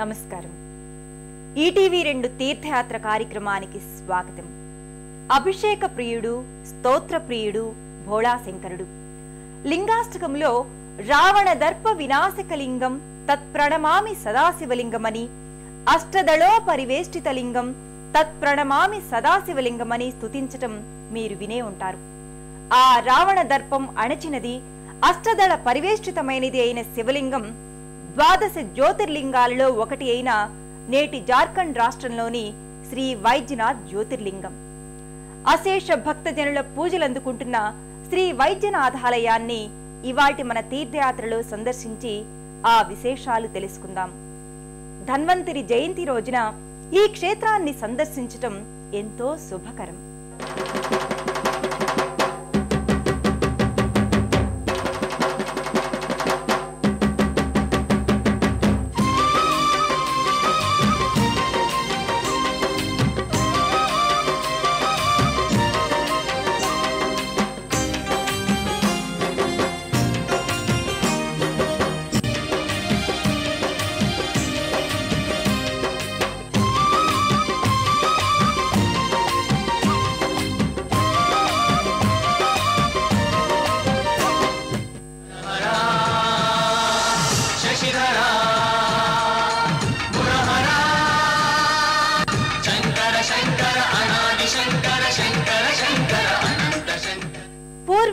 నమస్కారం. ఈటీవీ రెండు తీర్థయాత్ర కార్యక్రమానికి స్వాగతం. అభిషేక ప్రియుడు స్తోత్ర ప్రియుడు భోళాశంకరుడు. లింగాష్టకంలో రావణ దర్ప వినాశక లింగం తత్ప్రణమామి సదాశివలింగమని అష్టదళో పరివేష్టిత లింగం తత్ప్రణమామి సదాశివలింగమని స్తుతించటం మీరు వినే ఉంటారు. ఆ రావణ దర్పం అణచినది అష్టదళ పరివేష్టితమైనది అయిన శివలింగం ద్వాదశ జ్యోతిర్లింగాలలో ఒకటి అయిన నేటి జార్ఖండ్ రాష్ట్రంలోని శ్రీ వైద్యనాథ్ జ్యోతిర్లింగం. అశేష భక్తజనుల పూజలందుకుంటున్న శ్రీ వైద్యనాథాలయాన్ని ఇవాటి మన తీర్థయాత్రలో సందర్శించి ఆ విశేషాలు తెలుసుకుందాం. ధన్వంతరి జయంతి రోజున ఈ క్షేత్రాన్ని సందర్శించటం ఎంతో శుభకరం.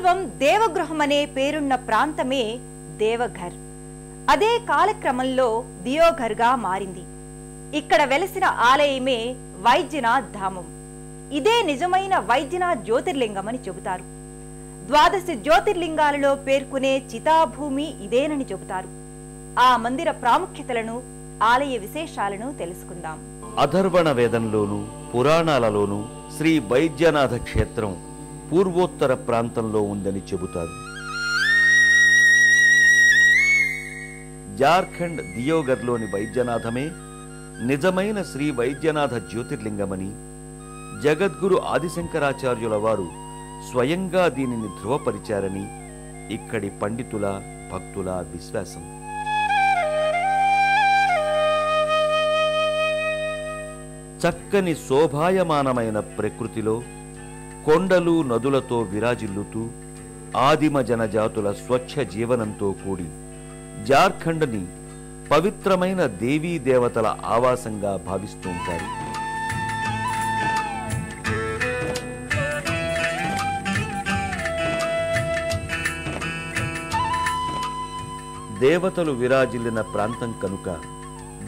పూర్వం దేవగృహం అనే పేరున్న ప్రాంతమే దేవఘర్. అదే కాలక్రమంలో దియోఘర్గా మారింది. ఇక్కడ వెలసిన ఆలయమే వైద్యనాథ్ ధామం. ఇదే నిజమైన వైద్యనాథ్ జ్యోతిర్లింగమని చెబుతారు. ద్వాదశ జ్యోతిర్లింగాలలో పేర్కొనే చితాభూమి ఇదేనని చెబుతారు. ఆ మందిర ప్రాముఖ్యతలను ఆలయ విశేషాలను తెలుసుకుందాం. అధర్వణ వేదంలోను పురాణాలలోనూ శ్రీ వైద్యనాథ క్షేత్రం పూర్వోత్తర ప్రాంతంలో ఉందని చెబుతారు. జార్ఖండ్ దియోగర్లోని వైద్యనాథమే నిజమైన శ్రీ వైద్యనాథ జ్యోతిర్లింగమని జగద్గురు ఆదిశంకరాచార్యుల వారు స్వయంగా దీనిని ధృవపరిచారని ఇక్కడి పండితుల భక్తుల విశ్వాసం. చక్కని శోభాయమానమైన ప్రకృతిలో కొండలు నదులతో విరాజిల్లుతూ ఆదిమ జనజాతుల స్వచ్ఛ జీవనంతో కూడి జార్ఖండ్ని పవిత్రమైన దేవీ దేవతల ఆవాసంగా భావిస్తూ ఉంటారు. దేవతలు విరాజిల్లిన ప్రాంతం కనుక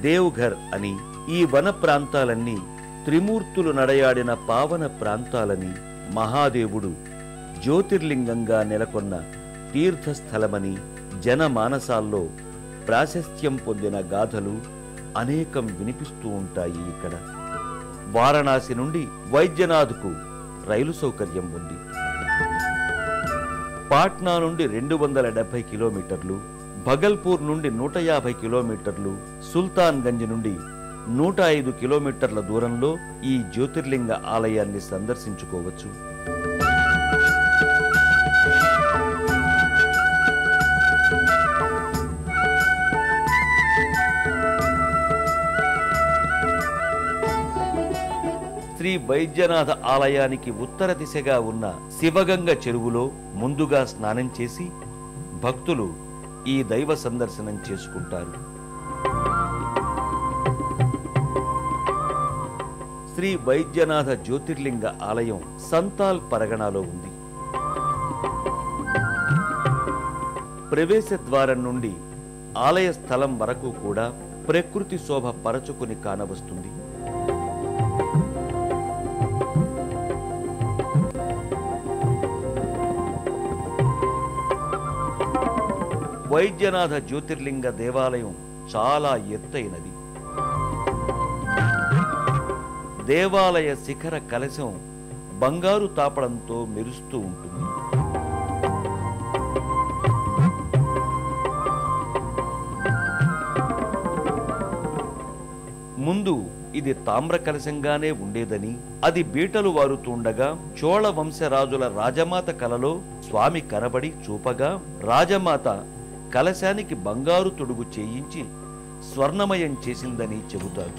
దేవ్ఘర్ అని ఈ వన ప్రాంతాలన్నీ త్రిమూర్తులు నడయాడిన పావన ప్రాంతాలని మహాదేవుడు జ్యోతిర్లింగంగా నెలకొన్న తీర్థస్థలమని జనమానసాల్లో ప్రాశస్త్యం పొందిన గాథలు అనేకం వినిపిస్తూ ఉంటాయి ఇక్కడ. వారణాసి నుండి వైద్యనాథ్కు రైలు సౌకర్యం ఉంది. పాట్నా నుండి రెండు వందల డెబ్బై కిలోమీటర్లు భగల్పూర్ నుండి నూట యాభై కిలోమీటర్లు సుల్తాన్ గంజ్ నుండి నూట ఐదు కిలోమీటర్ల దూరంలో ఈ జ్యోతిర్లింగ ఆలయాన్ని సందర్శించుకోవచ్చు. శ్రీ వైద్యనాథ ఆలయానికి ఉత్తర దిశగా ఉన్న శివగంగ చెరువులో ముందుగా స్నానం చేసి భక్తులు ఈ దైవ సందర్శనం చేసుకుంటారు. శ్రీ వైద్యనాథ జ్యోతిర్లింగ ఆలయం సంతాల్ పరగణాలో ఉంది. ప్రవేశ ద్వారం నుండి ఆలయ స్థలం వరకు కూడా ప్రకృతి శోభ పరచుకుని కానవస్తుంది. వైద్యనాథ జ్యోతిర్లింగ దేవాలయం చాలా ఎత్తైనది. దేవాలయ శిఖర కలశం బంగారు తాపడంతో మెరుస్తూ ఉంటుంది. ముందు ఇది తామ్ర కలశంగానే ఉండేదని అది బీటలు వారుతుండగా చోళ వంశరాజుల రాజమాత కలలో స్వామి కనబడి చూపగా రాజమాత కలశానికి బంగారు తొడుగు చేయించి స్వర్ణమయం చేసిందని చెబుతారు.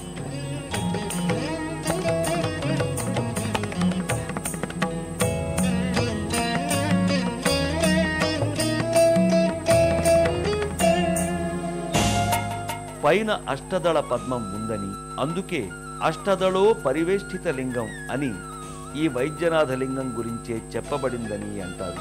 పైన అష్టదళ పద్మం ఉందని అందుకే అష్టదళో పరివేష్టిత లింగం అని ఈ వైద్యనాథ లింగం గురించే చెప్పబడిందని అంటారు.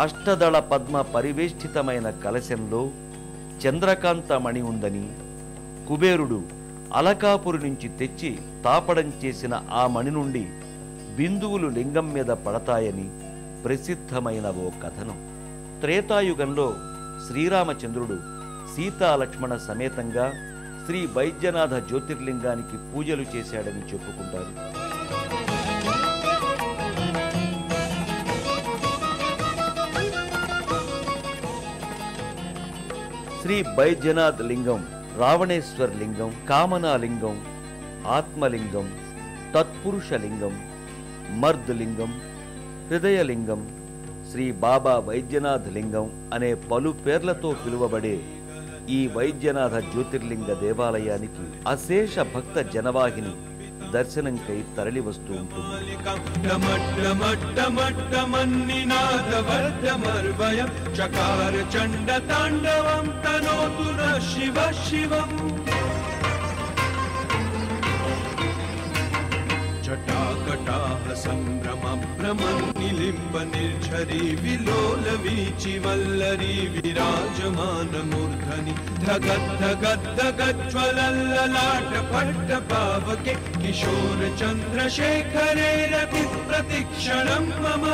అష్టదళ పద్మ పరివేష్టితమైన కలశంలో చంద్రకాంత మణి ఉందని కుబేరుడు అలకాపురి నుంచి తెచ్చి తాపడం చేసిన ఆ మణి నుండి బిందువులు లింగం మీద పడతాయని ప్రసిద్ధమైన ఓ కథనం. త్రేతాయుగంలో శ్రీరామచంద్రుడు సీతాలక్ష్మణ సమేతంగా శ్రీ వైద్యనాథ జ్యోతిర్లింగానికి పూజలు చేశాడని చెప్పుకుంటారు. శ్రీ బైద్యనాథ్ లింగం రావణేశ్వర్ లింగం కామనాలింగం ఆత్మలింగం తత్పురుష లింగం మర్ద్ లింగం హృదయలింగం శ్రీ బాబా వైద్యనాథ్ లింగం అనే పలు పేర్లతో పిలువబడే ఈ వైద్యనాథ జ్యోతిర్లింగ దేవాలయానికి అశేష భక్త జనవాహిని दर्शनम् कै तरलि वस्तुमट्टमट्टमन्निनाथ वर्धमर्भयम् चकार चण्डताण्डवम् तनोतुर शिव शिवम् जटाकटाः सम्भ्रमभ्रमन्निलिम्ब निर्झरी विलोलवीचि वल्लरी विराजमानमूर्धनि धगद्धगद्धगज्ज्वलल्ललाट पट्टपावके किशोरचन्द्रशेखरे रति प्रतिक्षणं मम